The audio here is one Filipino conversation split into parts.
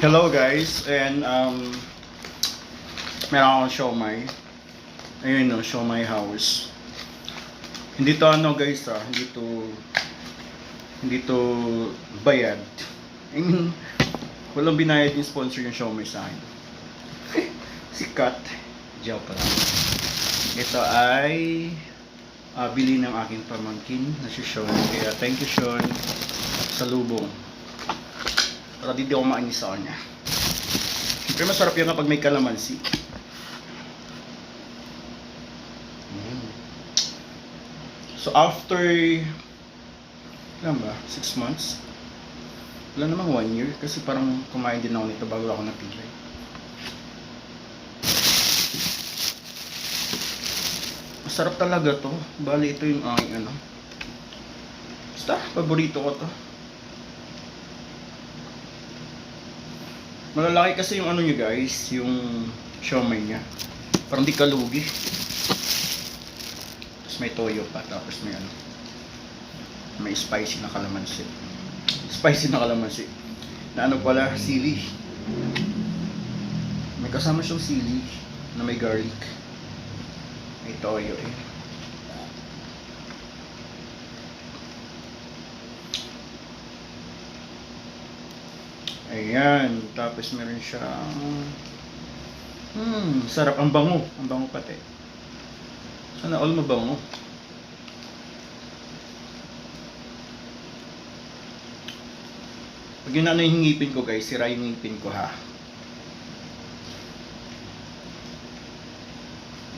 Hello guys, and um, meron akong siomay. Ayun no, siomay house. Hindi to ano guys ah, hindi to hindi to bayad. Mean, walang binayad yung sponsor yung siomay sa akin. Sikat. Joke lang. Ito ay ah, bili ng aking pamangkin na si Sean. Kaya thank you Sean sa. Para di di ako mainis sa kanya. Siyempre masarap yan kapag may kalamansi. Mm. So after, ilan ba? Six months? Wala namang one year kasi parang kumain din ako nito bago ako napilay. Masarap talaga to. Bali ito yung aking ano. Basta, paborito ko to. Malalaki kasi yung ano nyo guys, yung siomay niya. Parang di kalugi. Tapos may toyo pa, tapos may ano. May spicy na kalamansi. Spicy na kalamansi. Na ano pala, sili. May kasama siyang sili na may garlic. May toyo eh. Ayan, tapos meron siyang Hmm, sarap ang bango, ang bango pati. Sana all mabango. Pag yun ano yung ngipin ko guys, sira yung ngipin ko ha.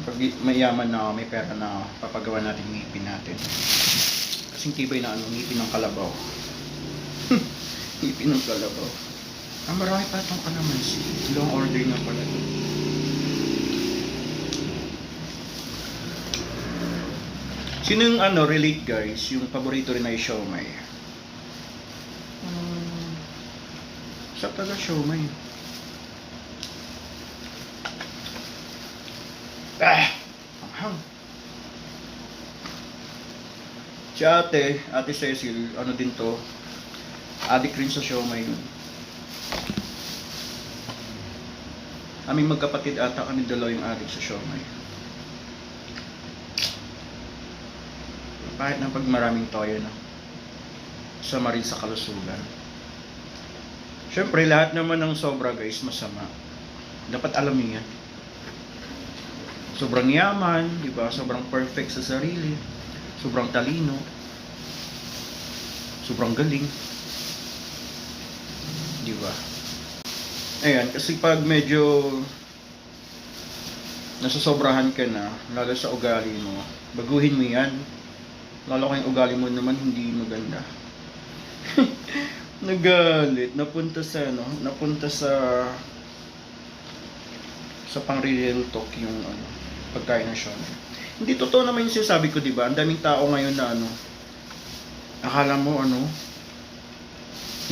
Pag mayaman na may pera na papagawa natin yung ngipin natin. Kasing tibay na ano, ngipin ng kalabaw. ngipin ng kalabaw. Ah, marami pa itong kalamansi. Long order na pala. ito. Sino yung ano, relate guys, yung paborito rin ay siomay? Hmm, sa taga siomay. Ah! Anghang. Si ate, ate Cecil, ano din to, adik rin sa siomay yun. Aming magkapatid ata kami dalawa yung adik sa siomay. Kahit na pag maraming toyo na. Sama rin sa kalusugan. Siyempre, lahat naman ng sobra guys, masama. Dapat alam niyo. Sobrang yaman, di ba? Sobrang perfect sa sarili. Sobrang talino. Sobrang galing. Di ba? Ayan, kasi pag medyo nasasobrahan ka na, lalo sa ugali mo, baguhin mo yan. Lalo kung ugali mo naman hindi maganda. Nagalit, napunta sa ano, napunta sa sa pang real talk yung ano, pagkain ng siomay. Hindi totoo naman yung sinasabi ko, di ba? Ang daming tao ngayon na ano, akala mo ano,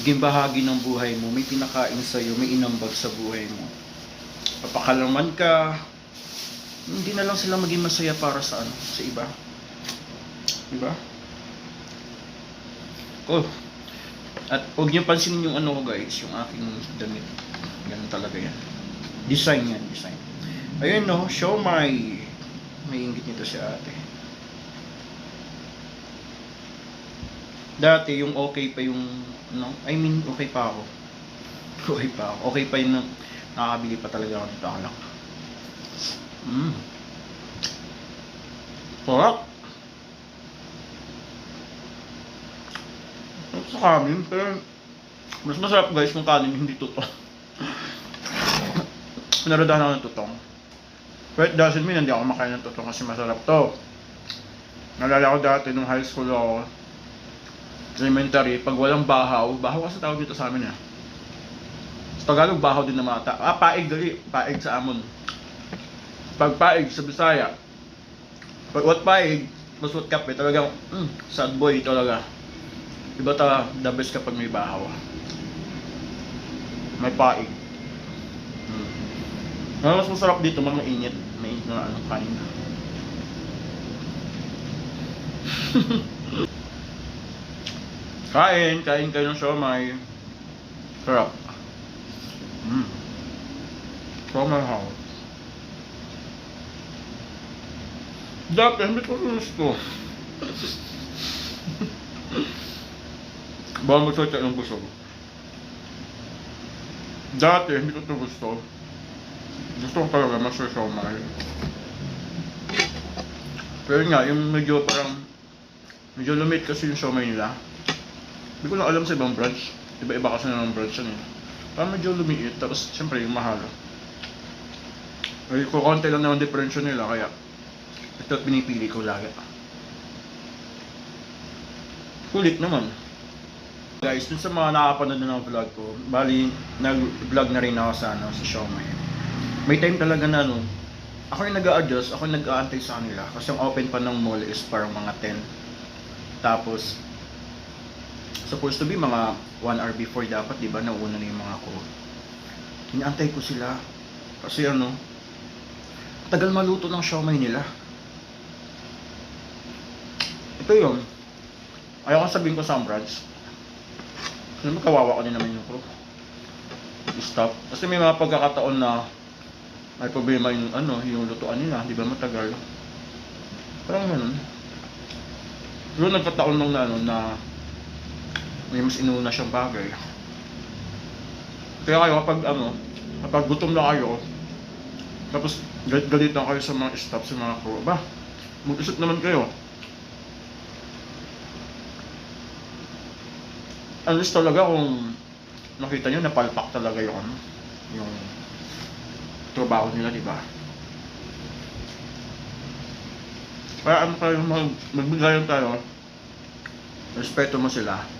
naging bahagi ng buhay mo, may pinakain sa'yo, may inambag sa buhay mo. Papakalaman ka, hindi na lang sila maging masaya para sa ano, sa iba. Diba? Oh. At huwag niyo pansinin yung ano ko guys, yung aking damit. Ganun talaga yan. Design yan, design. Ayun no, show my may inggit nito si ate. Dati yung okay pa yung no, I mean okay pa ako. Okay pa ako. Okay pa yung na- nakakabili pa talaga ako nito alak. Mm. Sarap. Sarap sa kanin, pero mas masarap guys kung kanin hindi tutong. Naradahan ako ng tutong. But it doesn't mean hindi ako makain ng tutong kasi masarap to. Nalala ko dati nung high school ako, elementary, pag walang bahaw, bahaw kasi tawag dito sa amin eh. Sa Tagalog, bahaw din na mata. Ah, paig dali, paig sa amon. Pag paig sa Bisaya, pag what paig, mas what kape, talagang, mm, sad boy talaga. Iba ta, the best kapag may bahaw. May paig. Mm. Ang mas masarap dito, mga init. May init na ano, kain. kain, kain kayo ng siomay. Sarap. Summer house. Dati, hindi ko gusto. Mo sa ng busog. Dati, hindi ko ito gusto. Gusto ko talaga masasaumay. Pero nga, yung medyo parang medyo lumit kasi yung siomay nila. Hindi ko lang alam sa ibang branch. Iba-iba kasi ng branch yan eh. Parang medyo lumiit, tapos siyempre yung mahal. Ay, kukonti lang naman differential nila, kaya ito at pinipili ko lagi. Kulit naman. Guys, dun sa mga nakapanood na ng vlog ko, bali, nag-vlog na rin ako sa, ano, sa Xiaomi. May time talaga na, ano, ako yung nag-a-adjust, ako yung nag-aantay sa kanila. Kasi yung open pa ng mall is parang mga 10. Tapos, supposed to be mga 1 hour before dapat, di ba, nauna na yung mga call. Inaantay ko sila. Kasi ano, tagal maluto ng siomay nila. Ito yun. Ayaw ko sabihin ko sa branch. Kasi kawawa ko din naman yung crew. Stop. Kasi may mga pagkakataon na may problema yung ano, yung lutuan nila, di ba matagal. Parang ganun. Pero nagkataon nung na ano na may mas inuna siyang bagay. Kaya kayo kapag ano, kapag gutom na kayo, tapos galit galitan kayo sa mga staff, sa mga crew, ba, mag-isip naman kayo. Alis talaga kung nakita nyo, napalpak talaga yung ano, yung trabaho nila, di ba? Kaya ano tayo, mag, magbigayan tayo, respeto mo sila.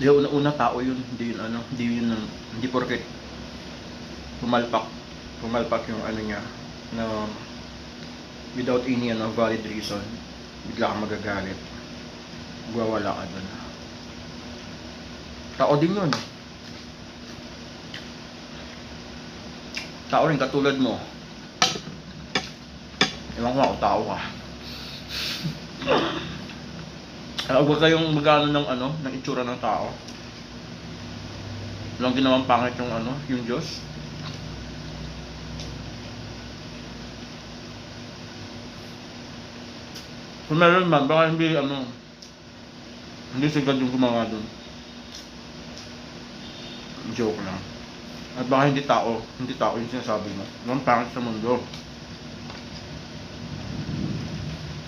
Di una-una tao yun, hindi yun ano, hindi yun, hindi porket pumalpak, pumalpak yung ano niya, na without any ano, valid reason, bigla kang magagalit. Magwawala ka dun. Tao din yun. Tao rin katulad mo. Ewan ko kung tao ka. Kaya huwag kayong magano ng ano, ng itsura ng tao. Walang ginawang pangit yung ano, yung Diyos. Kung meron man, baka hindi ano, hindi si God yung gumawa dun. Joke lang. At baka hindi tao, hindi tao yung sinasabi mo. Walang pangit sa mundo.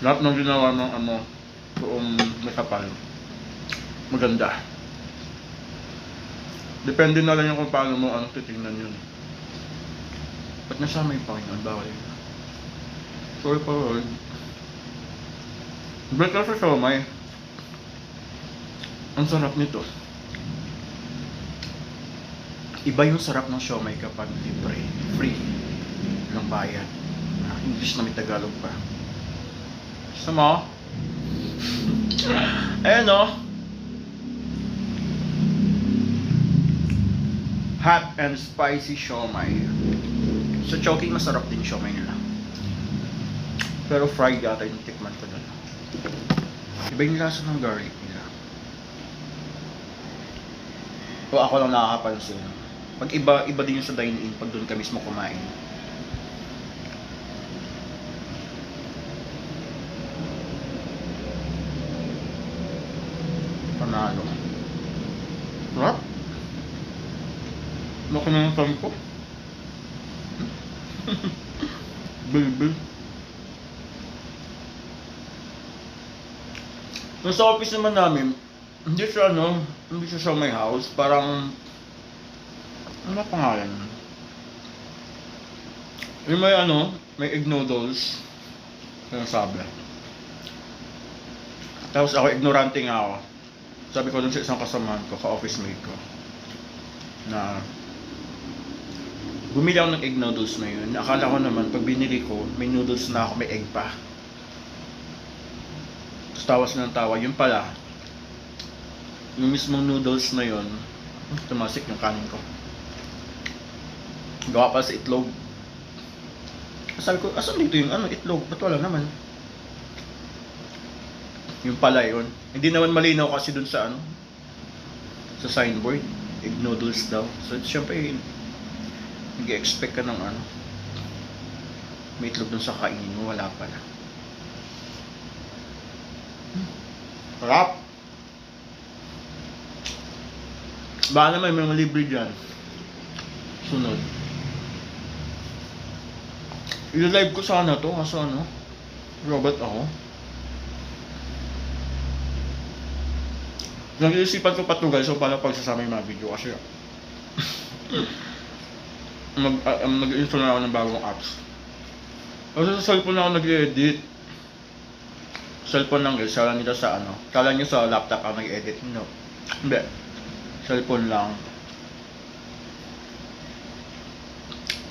Lahat ng ginawa ng ano, kung may kapal, maganda. Depende na lang yung kung paano mo ano titingnan yun. Ba't nasama yung Panginoon? Bawal yun. Sorry pa, Lord. Ba't ka sa siomay? Ang sarap nito. Iba yung sarap ng siomay kapag libre, free, lang bayad. Ah, English na may Tagalog pa. Gusto mo? Ayan o. Hot and spicy siomay. Sa Chowking, masarap din siomay nila. Pero fried yata yung tikman ko doon. Iba yung lasa ng garlic nila. O ako lang nakakapansin. Pag iba, iba din yung sa dine-in pag doon ka mismo kumain. Panalo. Sarap. Na ng time ko. Baby. Nung sa office naman namin, hindi siya ano, hindi siya sa my house, parang, ano pangalan? Yung may ano, may egg noodles, sinasabi. Tapos ako, ignorante nga ako. Sabi ko dun sa isang kasamahan ko, ka-office mate ko, na bumili ako ng egg noodles na yun. Akala ko naman, pag binili ko, may noodles na ako, may egg pa. Tapos tawas ng tawa. Yun pala, yung mismong noodles na yun, tumasik yung kanin ko. Gawa pa sa itlog. Sabi ko, asan dito yung ano, itlog? Ba't wala naman? Yung pala yun. Hindi naman malinaw kasi dun sa ano, sa signboard. egg noodles daw. So, syempre, nag-expect ka ng ano, may itlog dun sa kainin mo, wala pala. Sarap! Baka naman may mga libre dyan. Sunod. I-live ko sana to, kaso ano, robot ako. Nag-iisipan ko pa to guys, so paano pagsasama yung mga video kasi mag, uh, um, nag-install na ako ng bagong apps. Kasi sa cellphone na ako nag-edit. Cellphone lang guys, kala nila sa ano. Kala nyo sa laptop ako nag-edit. No. Hindi. Cellphone lang.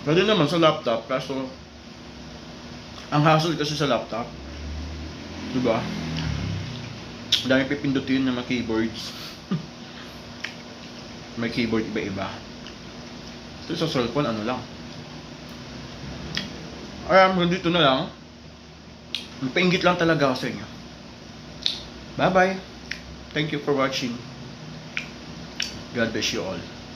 Pwede naman sa laptop, kaso ang hassle kasi sa laptop, di ba? Ang dami pipindutin na mga keyboards. May keyboard iba-iba. Ito sa cellphone, ano lang. Ay, hanggang dito na lang. Magpaingit lang talaga ako sa inyo. Bye-bye. Thank you for watching. God bless you all.